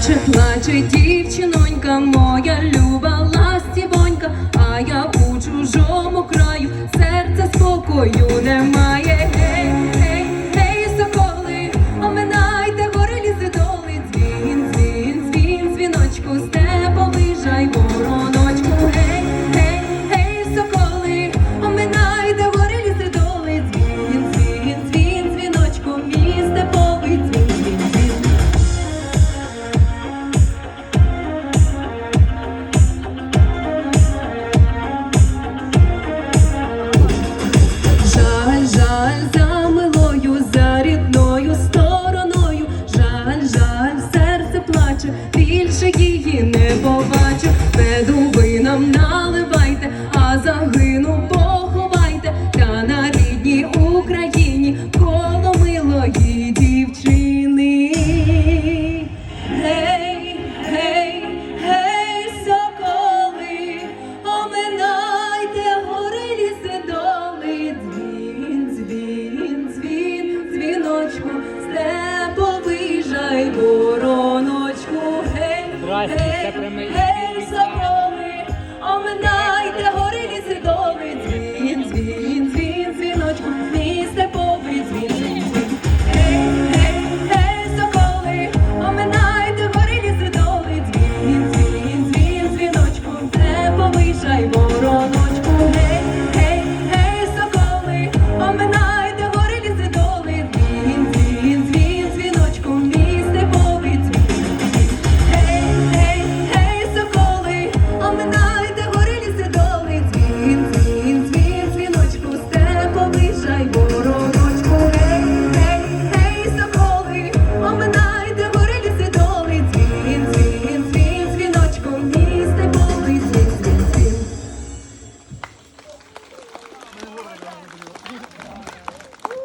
плаче, плаче дівчинонька, моя люба ластівонька, а я у чужому краю серця спокою нема. Bye.